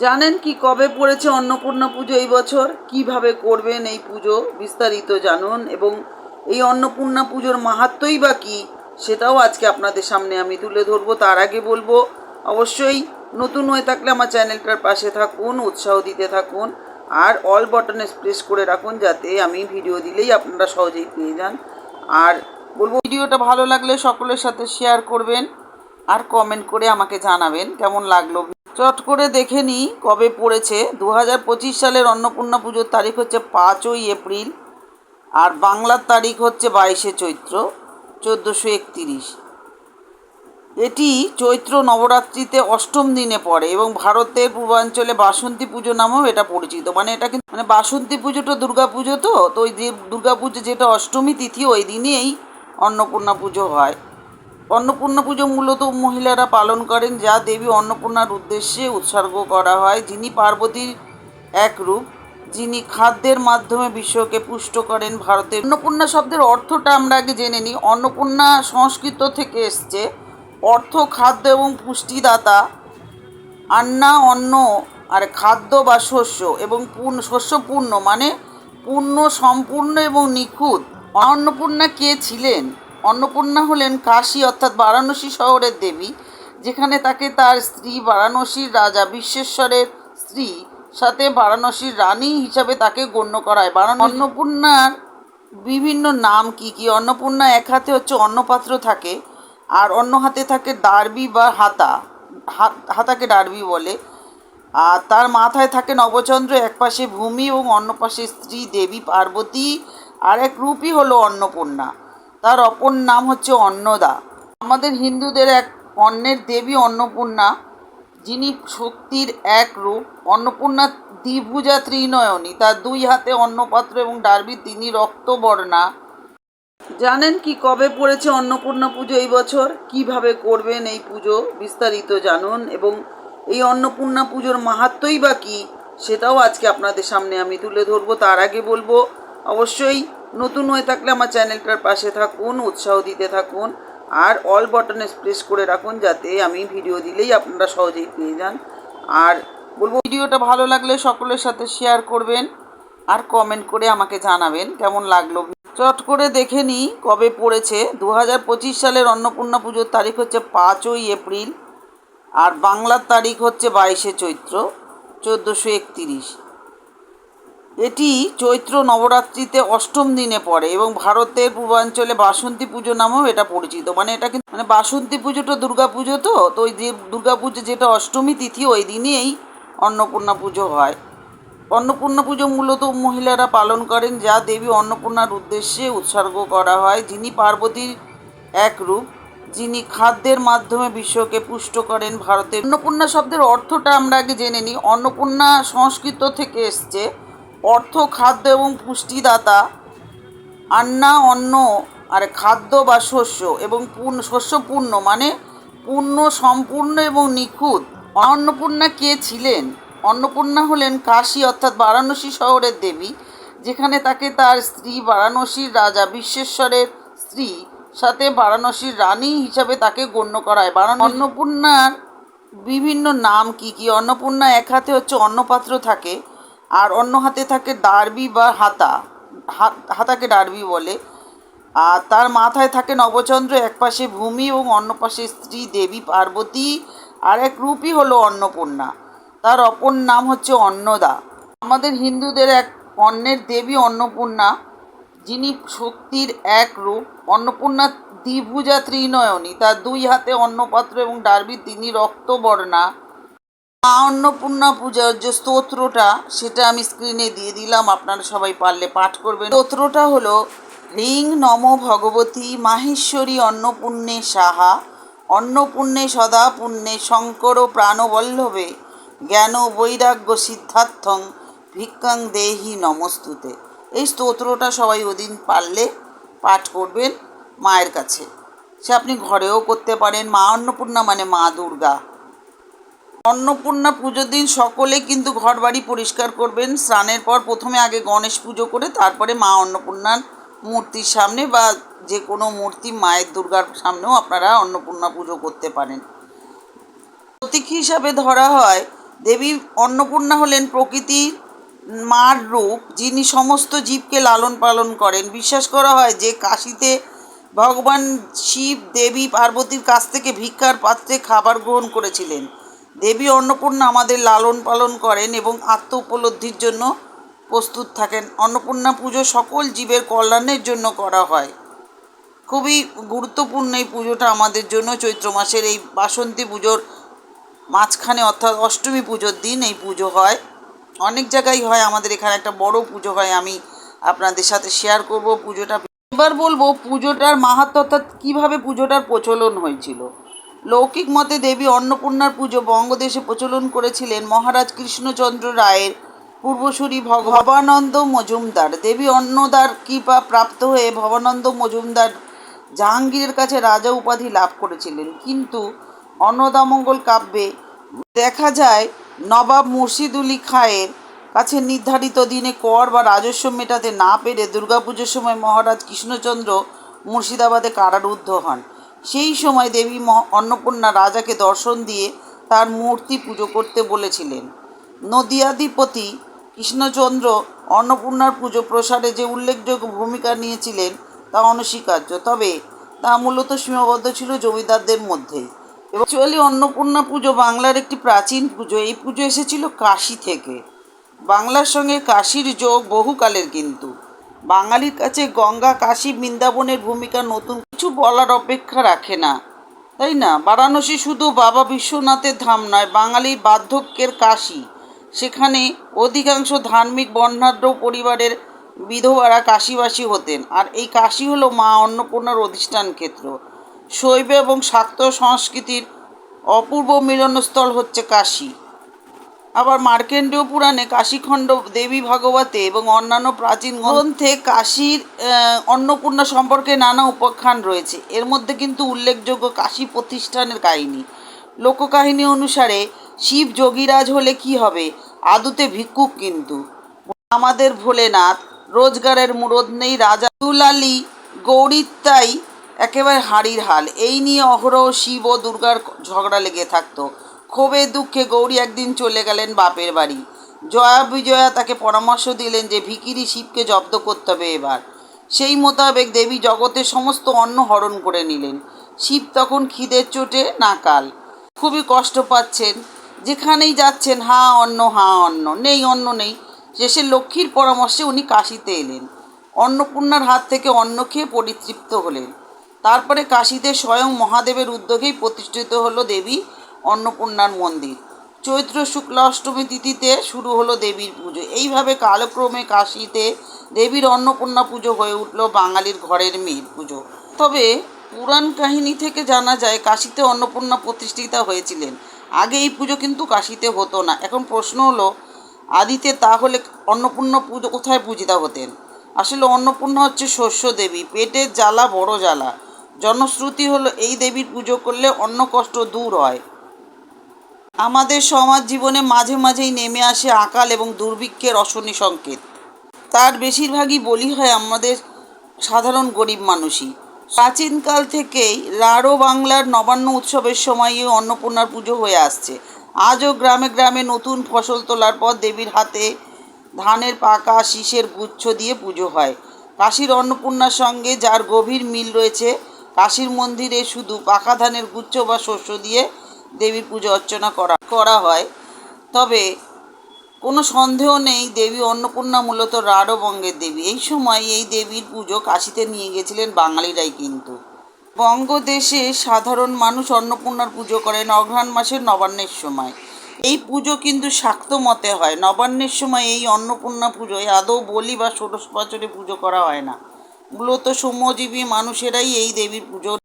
জানেন কি কবে পড়েছে অন্নপূর্ণা পুজো এই বছর? কীভাবে করবেন এই পুজো? বিস্তারিত জানুন। এবং এই অন্নপূর্ণা পুজোর মাহাত্মই বা কী, সেটাও আজকে আপনাদের সামনে আমি তুলে ধরবো। তার আগে বলব, অবশ্যই নতুন হয়ে থাকলে আমার চ্যানেলটার পাশে থাকুন, উৎসাহ দিতে থাকুন, আর অল বটনে প্রেস করে রাখুন যাতে আমি ভিডিও দিলেই আপনারা সহজেই পেয়ে যান। আর বলব, ভিডিওটা ভালো লাগলে সকলের সাথে শেয়ার করবেন আর কমেন্ট করে আমাকে জানাবেন কেমন লাগল চট করে দেখে নিই কবে পড়েছে। দু হাজার পঁচিশ সালের অন্নপূর্ণা পুজোর তারিখ হচ্ছে পাঁচই এপ্রিল আর বাংলার তারিখ হচ্ছে বাইশে চৈত্র, চোদ্দোশো একতিরিশ। এটি চৈত্র নবরাত্রিতে অষ্টম দিনে পড়ে এবং ভারতের পূর্বাঞ্চলে বাসন্তী পুজো নামেও এটা পরিচিত। মানে এটা কিন্তু মানে বাসন্তী পুজোটা দুর্গা পুজো তো? তো ওই যে দুর্গা পুজো যেটা অষ্টমী তিথি, ওই দিনেই অন্নপূর্ণা পুজো হয়। অন্নপূর্ণা পুজো মূলত মহিলারা পালন করেন, যা দেবী অন্নপূর্ণার উদ্দেশ্যে উৎসর্গ করা হয়। যিনি পার্বতীর এক রূপ, যিনি খাদ্যের মাধ্যমে বিশ্বকে পুষ্ট করেন ভারতের। অন্নপূর্ণা শব্দের অর্থটা আমরা আগে জেনে নিই। অন্নপূর্ণা সংস্কৃত থেকে এসছে। অর্থ খাদ্য এবং পুষ্টিদাতা, আন্না, অন্ন, আর খাদ্য বা শস্য এবং পূর্ণ, শস্য পূর্ণ মানে পূর্ণ, সম্পূর্ণ এবং নিখুঁত। অন্নপূর্ণা কে ছিলেন? অন্নপূর্ণা হলেন কাশী অর্থাৎ বারাণসী শহরের দেবী, যেখানে তাকে তার স্ত্রী বারাণসীর রাজা বিশ্বেশ্বরের স্ত্রী সাথে বারাণসীর রানী হিসাবে তাকে গণ্য করা হয় বারাণ অন্নপূর্ণার বিভিন্ন নাম কি কি? অন্নপূর্ণা এক হাতে হচ্ছে অন্নপাত্র থাকে, আর অন্য হাতে থাকে ডার্বি বা হাতা। হাত- হাতাকে ডার্বি বলে। আর তার মাথায় থাকে নবচন্দ্র, এক পাশে ভূমি এবং অন্য পাশে স্ত্রী, দেবী, পার্বতী, আর এক রূপই হলো অন্নপূর্ণা। তার অপর নাম হচ্ছে অন্নদা। আমাদের হিন্দুদের এক অন্নের দেবী অন্নপূর্ণা, যিনি শক্তির এক রূপ। অন্নপূর্ণা দ্বিভুজা ত্রিনয়নী তার দুই হাতে অন্নপাত্র এবং ডার্বি তিনি রক্তবর্ণা। জানেন কি কবে পড়েছে অন্নপূর্ণা পুজো এই বছর? কীভাবে করবেন এই পুজো? বিস্তারিত জানুন। এবং এই অন্নপূর্ণা পুজোর মাহাত্মই বা কী? সেটাও আজকে আপনাদের সামনে আমি তুলে ধরবো। তার আগে বলব, অবশ্যই নতুন হয়ে থাকলে আমার চ্যানেলটার পাশে থাকুন, উৎসাহ দিতে থাকুন, আর অল বটনে প্রেস করে রাখুন যাতে আমি ভিডিও দিলেই আপনারা সহজেই পেয়ে যান। আর বলব, ভিডিওটা ভালো লাগলে সকলের সাথে শেয়ার করবেন আর কমেন্ট করে আমাকে জানাবেন কেমন লাগল। চট করে দেখে নিই কবে পড়েছে। দু হাজার পঁচিশ সালের অন্নপূর্ণা পুজোর তারিখ হচ্ছে পাঁচই এপ্রিল আর বাংলার তারিখ হচ্ছে বাইশে চৈত্র, চোদ্দোশো একতিরিশ। এটি চৈত্র নবরাত্রিতে অষ্টম দিনে পড়ে এবং ভারতের পূর্বাঞ্চলে বাসন্তী পুজো নামেও এটা পরিচিত। মানে এটা কিন্তু মানে বাসন্তী পুজোটা দুর্গা পুজো তো তো ওই যে দুর্গা পুজো যেটা অষ্টমী তিথি, ওই দিনেই অন্নপূর্ণা পুজো হয়। অন্নপূর্ণা পুজো মূলত মহিলারা পালন করেন, যা দেবী অন্নপূর্ণার উদ্দেশ্যে উৎসর্গ করা হয়। যিনি পার্বতীর এক রূপ, যিনি খাদ্যের মাধ্যমে বিশ্বকে পুষ্ট করেন ভারতের অন্নপূর্ণা শব্দের অর্থটা আমরা আগে জেনে নিই। অন্নপূর্ণা সংস্কৃত থেকে এসছে। অর্থ, খাদ্য এবং পুষ্টিদাতা, আন্না, অন্ন, আর খাদ্য বা শস্য এবং পূর্ণ, শস্য পূর্ণ মানে পূর্ণ, সম্পূর্ণ এবং নিখুঁত। অন্নপূর্ণা কে ছিলেন? অন্নপূর্ণা হলেন কাশী অর্থাৎ বারাণসী শহরের দেবী, যেখানে তাকে তার স্ত্রী বারাণসীর রাজা বিশ্বেশ্বরের স্ত্রী সাথে বারাণসীর রানী হিসাবে তাকে গণ্য করা হয় বারাণ অন্নপূর্ণার বিভিন্ন নাম কি কি? অন্নপূর্ণা এক হাতে হচ্ছে অন্নপাত্র থাকে আর অন্য হাতে থাকে ডার্বি বা হাতা। হাত- হাতাকে ডার্বি বলে। আর তার মাথায় থাকে নবচন্দ্র, এক পাশে ভূমি এবং অন্য পাশে স্ত্রী, দেবী, পার্বতী আর এক রূপই হলো অন্নপূর্ণা। তার অপর নাম হচ্ছে অন্নদা। আমাদের হিন্দুদের এক অন্নের দেবী অন্নপূর্ণা, যিনি শক্তির এক রূপ। অন্নপূর্ণা দ্বিভুজা ত্রিনয়নী তার দুই হাতে অন্নপাত্র এবং ডার্বি তিনি রক্তবর্ণা। মা অন্নপূর্ণা পূজার যে স্তোত্রটা, সেটা আমি স্ক্রিনে দিয়ে দিলাম, আপনারা সবাই পারলে পাঠ করবেন। স্তোত্রটা হলো হ্রিং নম ভগবতী মাহেশ্বরী অন্নপূর্ণে সাহা, অন্নপূর্ণে সদা পুণ্যে শঙ্কর প্রাণবল্লভে জ্ঞান বৈরাগ্য সিদ্ধার্থং ভিক্ষাং দেহি নমস্তুতে। এই স্তোত্রটা সবাই ওদিন পারলে পাঠ করবেন মায়ের কাছে। সে আপনি ঘরেও করতে পারেন, মা অন্নপূর্ণা মানে মা দুর্গা। অন্নপূর্ণা পুজোর দিন সকলে কিন্তু ঘর বাড়ি পরিষ্কার করবেন। স্নানের পর প্রথমে আগে গণেশ পুজো করে, তারপরে মা অন্নপূর্ণার মূর্তির সামনে বা যে কোনো মূর্তি মায়ের দুর্গার সামনেও আপনারা অন্নপূর্ণা পুজো করতে পারেন। প্রতীক হিসাবে ধরা হয়, দেবী অন্নপূর্ণা হলেন প্রকৃতির মার রূপ, যিনি সমস্ত জীবকে লালন পালন করেন। বিশ্বাস করা হয় যে কাশীতে ভগবান শিব, দেবী, পার্বতীর কাছ থেকে ভিক্ষার পাত্রে খাবার গ্রহণ করেছিলেন। দেবী অন্নপূর্ণা আমাদের লালন পালন করেন এবং আত্ম উপলব্ধির জন্য প্রস্তুত থাকেন। অন্নপূর্ণা পুজো সকল জীবের কল্যাণের জন্য করা হয়। খুবই গুরুত্বপূর্ণ এই পুজোটা আমাদের জন্য। চৈত্র মাসের এই বাসন্তী পুজোর মাঝখানে অর্থাৎ অষ্টমী পুজোর দিন এই পুজো হয়। অনেক জায়গায় হয়, আমাদের এখানে একটা বড় পুজো হয়, আমি আপনাদের সাথে শেয়ার করব পুজোটা। এবার বলব পুজোটার মাহাত্ম অর্থাৎ কীভাবে পুজোটার প্রচলন হয়েছিল। লৌকিক মতে দেবী অন্নপূর্ণার পুজো বঙ্গদেশে প্রচলন করেছিলেন মহারাজ কৃষ্ণচন্দ্র রায়ের পূর্বসূরি ভবানন্দ মজুমদার। দেবী অন্নদার কৃপা প্রাপ্ত হয়ে ভবানন্দ মজুমদার জাহাঙ্গীরের কাছে রাজা উপাধি লাভ করেছিলেন। কিন্তু অন্নদামঙ্গল কাব্যে দেখা যায়, নবাব মুর্শিদুলি খাঁয়ের কাছে নির্ধারিত দিনে কর বা রাজস্ব মেটাতে না পেরে দুর্গাপুজোর সময় মহারাজ কৃষ্ণচন্দ্র মুর্শিদাবাদে কারারুদ্ধ হন। সেই সময় দেবী অন্নপূর্ণা রাজাকে দর্শন দিয়ে তার মূর্তি পুজো করতে বলেছিলেন। নদিয়াধিপতি কৃষ্ণচন্দ্র অন্নপূর্ণার পুজো প্রসারে যে উল্লেখযোগ্য ভূমিকা নিয়েছিলেন তা অনস্বীকার্য, তবে তা মূলত সীমাবদ্ধ ছিল জমিদারদের মধ্যেই এবং অ্যাকচুয়ালি অন্নপূর্ণা পুজো বাংলার একটি প্রাচীন পুজো। এই পুজো এসেছিল কাশী থেকে। বাংলার সঙ্গে কাশীর যোগ বহুকালের কিন্তু। বাঙালির কাছে গঙ্গা, কাশী, বৃন্দাবনের ভূমিকা নতুন কিছু বলার অপেক্ষা রাখে না। তাই না? বারাণসী শুধু বাবা বিশ্বনাথের ধাম নয়, বাঙালির বার্ধক্যের কাশী। সেখানে অধিকাংশ ধার্মিক বর্ণাঢ্য পরিবারের বিধবারা কাশীবাসী হতেন। আর এই কাশী হলো মা অন্নপূর্ণার অধিষ্ঠান ক্ষেত্র। শৈব এবং শাক্ত সংস্কৃতির অপূর্ব মিলনস্থল হচ্ছে কাশী। আবার মার্কেন্ডীয় পুরাণে কাশীখণ্ড দেবী ভাগবতে এবং অন্যান্য প্রাচীন গ্রন্থে কাশীর অন্নপূর্ণা সম্পর্কে নানা উপাখ্যান রয়েছে। এর মধ্যে কিন্তু উল্লেখযোগ্য কাশী প্রতিষ্ঠানের কাহিনী। লোককাহিনী অনুসারে শিব যোগীরাজ হলে কি হবে? আদুতে ভিক্ষুক কিন্তু। আমাদের ভোলেনাথ, রোজগারের মুরদ নেই, রাজা দুলালি গৌরিত্তাই একেবারে হাড়ির হাল। এই নিয়ে অহরহ শিব ও দুর্গার ঝগড়া লেগে থাকতো। ক্ষোভে দুঃখে গৌরী একদিন চলে গেলেন বাপের বাড়ি। জয়া বিজয়া তাকে পরামর্শ দিলেন যে, ভিকিরি শিবকে জব্দ করতে হবে এবার। সেই মোতাবেক দেবী জগতের সমস্ত অন্ন হরণ করে নিলেন। শিব তখন খিদের চোটে নাকাল। খুবই কষ্ট পাচ্ছেন। যেখানেই যাচ্ছেন, হা অন্ন হা অন্ন। নেই অন্ন নেই। শেষে লক্ষ্মীর পরামর্শে উনি কাশিতে এলেন। অন্নপূর্ণার হাত থেকে অন্ন খেয়ে পরিতৃপ্ত হলেন। তারপরে কাশীতে স্বয়ং মহাদেবের উদ্যোগেই প্রতিষ্ঠিত হলো দেবী অন্নপূর্ণার মন্দির। চৈত্র শুক্লা অষ্টমী তিথিতে শুরু হলো দেবীর পুজো। এইভাবে কালক্রমে কাশীতে দেবীর অন্নপূর্ণা পুজো হয়ে উঠল বাঙালির ঘরের মেয়ের পুজো। তবে পুরাণ কাহিনী থেকে জানা যায়, কাশিতে অন্নপূর্ণা প্রতিষ্ঠিতা হয়েছিলেন। আগে এই পুজো কিন্তু কাশীতে হতো না। এখন প্রশ্ন হলো, আদিতে তাহলে অন্নপূর্ণা পুজো কোথায় পূজিতা হতেন? আসলে অন্নপূর্ণা হচ্ছে শস্য দেবী, পেটের জ্বালা বড় জ্বালা। জনশ্রুতি হলো, এই দেবীর পুজো করলে অন্ন কষ্ট দূর হয়। আমাদের সমাজ জীবনে মাঝে মাঝেই নেমে আসে আকাল এবং দুর্ভিক্ষের অশনি সংকেত। তার বেশিরভাগই বলি হয় আমাদের সাধারণ গরিব মানুষই। প্রাচীনকাল থেকেই রাঢ় বাংলার নবান্ন উৎসবের সময়ই অন্নপূর্ণার পুজো হয়ে আসছে। আজও গ্রামে গ্রামে নতুন ফসল তোলার পর দেবীর হাতে ধানের পাকা শীষের গুচ্ছ দিয়ে পুজো হয়। কাশীর অন্নপূর্ণার সঙ্গে যার গভীর মিল রয়েছে, কাশীর মন্দিরে শুধু পাকা ধানের গুচ্ছ বা শস্য দিয়ে দেবীর পুজো অর্চনা করা করা হয়। তবে কোনো সন্দেহ নেই, দেবী অন্নপূর্ণা মূলত রাঢ়বঙ্গের দেবী। এই সময় এই দেবীর পুজো কাশিতে নিয়ে গেছিলেন বাঙালিরাই কিন্তু। বঙ্গদেশে সাধারণ মানুষ অন্নপূর্ণার পুজো করেন অঘ্রাণ মাসের নবান্নের সময়। এই পুজো কিন্তু শাক্ত মতে হয়। নবান্নের সময় এই অন্নপূর্ণা পুজোয় আদৌ বলি বা ষোড়শ বছরে পুজো করা হয় না। মূলত শ্রমজীবী মানুষেরাই এই দেবীর পুজো